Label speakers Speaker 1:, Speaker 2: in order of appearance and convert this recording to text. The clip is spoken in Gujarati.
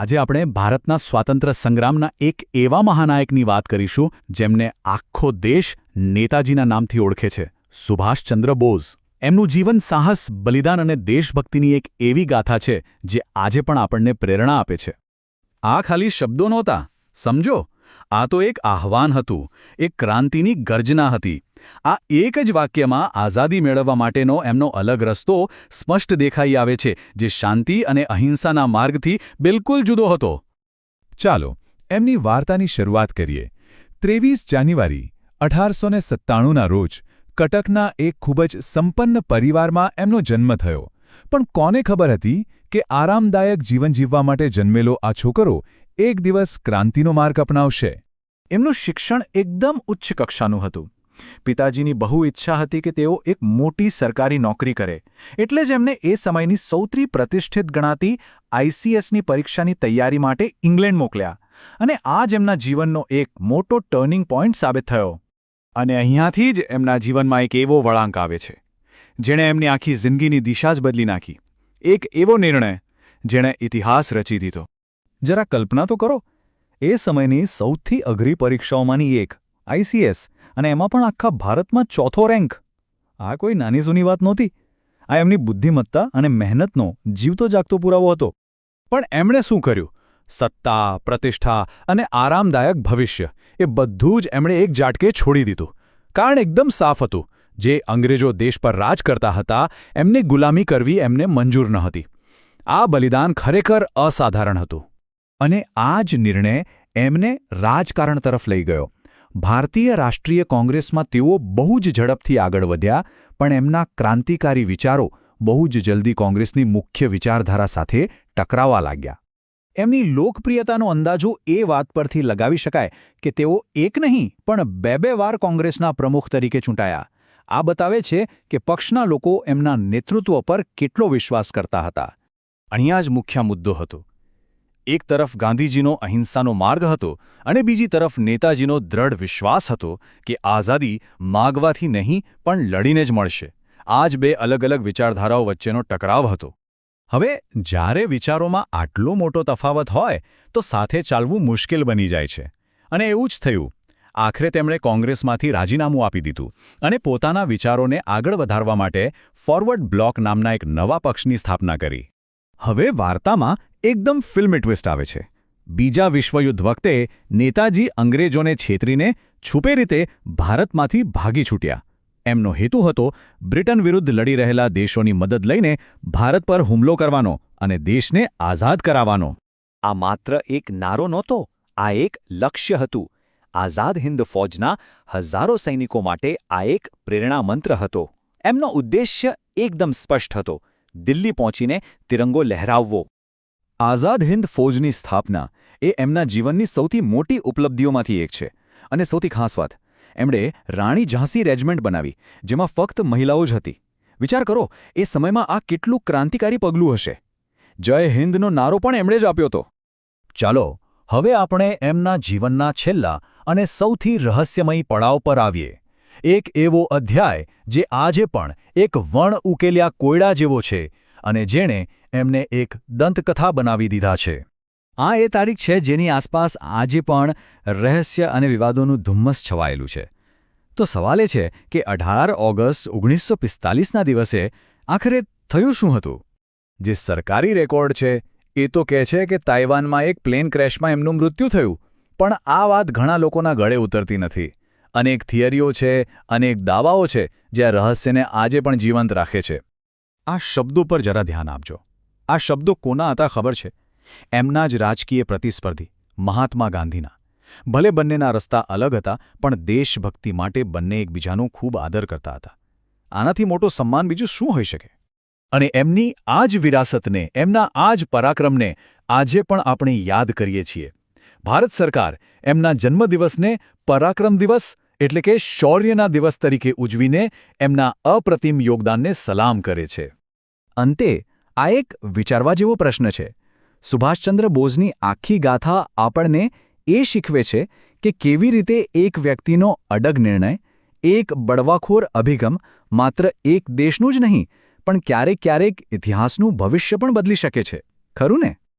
Speaker 1: આજે આપણે ભારતના સ્વાતંત્ર્ય સંગ્રામના એક એવા મહાનાયકની વાત કરીશું, જેમને આખો દેશ નેતાજીના નામથી ઓળખે છે, સુભાષચંદ્ર બોઝ. એમનું જીવન સાહસ, બલિદાન અને દેશભક્તિની એક એવી ગાથા છે, જે આજે પણ આપણને પ્રેરણા આપે છે. આ ખાલી શબ્દો નહોતા, સમજો? આ તો એક આહ્વાન હતું, એક ક્રાંતિની ગર્જના હતી આ એક જ વાક્યમાં આઝાદી મેળવવા માટેનો એમનો અલગ રસ્તો સ્પષ્ટ દેખાઈ આવે છે, જે શાંતિ અને અહિંસાના માર્ગથી બિલકુલ જુદો હતો.
Speaker 2: ચાલો, એમની વાર્તાની શરૂઆત કરીએ. ત્રેવીસ જાન્યુઆરી, અઢારસો સત્તાણુંના રોજ, કટકના એક ખૂબ જ સંપન્ન પરિવારમાં એમનો જન્મ થયો. પણ કોને ખબર હતી કે આરામદાયક જીવન જીવવા માટે જન્મેલો આ છોકરો એક દિવસ ક્રાંતિનો માર્ગ અપનાવશે?
Speaker 1: એમનું શિક્ષણ એકદમ ઉચ્ચ કક્ષાનું હતું. પિતાજીની બહુ ઈચ્છા હતી કે તેઓ એક મોટી સરકારી નોકરી કરે. એટલે જ એમને એ સમયની સૌથી પ્રતિષ્ઠિત ગણાતી આઈસીએસની પરીક્ષાની તૈયારી માટે ઇંગ્લેન્ડ મોકલ્યા અને આ જ એમના જીવનનો એક મોટો ટર્નિંગ પોઈન્ટ સાબિત થયો. અને અહીંયાથી જ એમના જીવનમાં એક એવો વળાંક આવે છે, જેણે એમની આખી જિંદગીની દિશા જ બદલી નાખી. એક એવો નિર્ણય જેણે ઇતિહાસ રચી દીધો. જરા કલ્પના તો કરો, એ સમયની સૌથી અઘરી પરીક્ષાઓમાંની એક આઈસીએસ અને એમાં પણ આખા ભારતમાં ચોથો રેન્ક. આ કોઈ નાની જૂની વાત નહોતી. આ એમની બુદ્ધિમત્તા અને મહેનતનો જીવતો જાગતો પુરાવો હતો. પણ એમણે શું કર્યું? સત્તા, પ્રતિષ્ઠા અને આરામદાયક ભવિષ્ય એ બધું જ એમણે એક જાટકે છોડી દીધું. કારણ એકદમ સાફ હતું. જે અંગ્રેજો દેશ પર રાજ કરતા હતા, એમને ગુલામી કરવી એમને મંજૂર ન હતી. આ બલિદાન ખરેખર અસાધારણ હતું. અને આ જ નિર્ણય એમને રાજકારણ તરફ લઈ ગયો. ભારતીય રાષ્ટ્રીય કોંગ્રેસમાં તેઓ બહુ જ ઝડપથી આગળ વધ્યા, પણ એમના ક્રાંતિકારી વિચારો બહુ જ જલ્દી કોંગ્રેસની મુખ્ય વિચારધારા સાથે ટકરાવા લાગ્યા. એમની લોકપ્રિયતાનો અંદાજો એ વાત પરથી લગાવી શકાય કે તેઓ એક નહીં, પણ બે બે વાર કોંગ્રેસના પ્રમુખ તરીકે ચૂંટાયા. આ બતાવે છે કે પક્ષના લોકો એમના નેતૃત્વ પર કેટલો વિશ્વાસ કરતા હતા. અહીંયા જ મુખ્ય મુદ્દો હતો. એક તરફ ગાંધીજીનો અહિંસાનો માર્ગ હતો અને બીજી તરફ નેતાજીનો દ્રઢ વિશ્વાસ હતો કે આઝાદી માગવાથી નહીં, પણ લડીને જ મળશે. આ જ બે અલગ અલગ વિચારધારાઓ વચ્ચેનો ટકરાવ હતો. હવે, જ્યારે વિચારોમાં આટલો મોટો તફાવત હોય, તો સાથે ચાલવું મુશ્કેલ બની જાય છે. અને એવું જ થયું. આખરે તેમણે કોંગ્રેસમાંથી રાજીનામું આપી દીધું અને પોતાના વિચારોને આગળ વધારવા માટે ફોરવર્ડ બ્લોક નામના એક નવા પક્ષની સ્થાપના કરી. હવે વાર્તામાં એકદમ ફિલ્મ ટ્વિસ્ટ આવે છે. બીજા વિશ્વયુદ્ધ વખતે નેતાજી અંગ્રેજોને છેતરીને છુપે રીતે ભારતમાંથી ભાગી છૂટ્યા. એમનો હેતુ હતો બ્રિટન વિરુદ્ધ લડી રહેલા દેશોની મદદ લઈને ભારત પર હુમલો કરવાનો અને દેશને આઝાદ કરાવવાનો. આ માત્ર એક નારો નહોતો, આ એક લક્ષ્ય હતું. આઝાદ હિન્દ ફૌજના હજારો સૈનિકો માટે આ એક પ્રેરણા મંત્ર હતો. એમનો ઉદ્દેશ્ય એકદમ સ્પષ્ટ હતો. દિલ્હી પહોંચીને તિરંગો લહેરાવવો. આઝાદ હિન્દ ફૌજની સ્થાપના એ એમના જીવનની સૌથી મોટી ઉપલબ્ધિઓમાંથી એક છે અને સૌથી ખાસ વાત, એમણે રાણી ઝાંસી રેજમેન્ટ બનાવી, જેમાં ફક્ત મહિલાઓ જ હતી. વિચાર કરો, એ સમયમાં આ કેટલું ક્રાંતિકારી પગલું હશે? જય હિન્દનો નારો પણ એમણે જ આપ્યો હતો. ચાલો, હવે આપણે એમના જીવનના છેલ્લા અને સૌથી રહસ્યમયી પડાવ પર આવીએ. એક એવો અધ્યાય જે આજે પણ એક વણ ઉકેલ્યા કોયડા જેવો છે અને જેણે એમને એક દંતકથા બનાવી દીધા છે. આ એ તારીખ છે જેની આસપાસ આજે પણ રહસ્ય અને વિવાદોનું ધુમ્મસ છવાયેલું છે. તો સવાલ એ છે કે અઢાર ઓગસ્ટ ઓગણીસો પિસ્તાલીસના દિવસે આખરે થયું શું હતું? જે સરકારી રેકોર્ડ છે, એ તો કહે છે કે તાઇવાનમાં એક પ્લેન ક્રેશમાં એમનું મૃત્યુ થયું, પણ આ વાત ઘણા લોકોના ગળે ઉતરતી નથી. અનેક થિયરીઓ છે, અનેક દાવાઓ છે, જે આ રહસ્યને આજે પણ જીવંત રાખે છે. આ શબ્દો પર જરા ધ્યાન આપજો. આ શબ્દો કોના હતા ખબર છે? એમના જ રાજકીય પ્રતિસ્પર્ધી, મહાત્મા ગાંધીના. ભલે બંનેના રસ્તા અલગ હતા, પણ દેશભક્તિ માટે બંને એકબીજાનો ખૂબ આદર કરતા હતા. આનાથી મોટો સન્માન બીજું શું હોઈ શકે? અને એમની આ જ વિરાસતને, એમના આ જ પરાક્રમને આજે પણ આપણે યાદ કરીએ છીએ. ભારત સરકાર એમના જન્મદિવસને પરાક્રમ દિવસ એટલે કે શૌર્યના દિવસ તરીકે ઉજવીને એમના અપ્રતિમ યોગદાનને સલામ કરે છે. અંતે, આ એક વિચારવા જેવો પ્રશ્ન છે. સુભાષચંદ્ર બોઝની આખી ગાથા આપણને એ શીખવે છે કે કેવી રીતે એક વ્યક્તિનો અડગ નિર્ણય, એક બળવાખોર અભિગમ માત્ર એક દેશનું જ નહીં, પણ ક્યારેક ક્યારેક ઇતિહાસનું ભવિષ્ય પણ બદલી શકે છે. ખરું ને?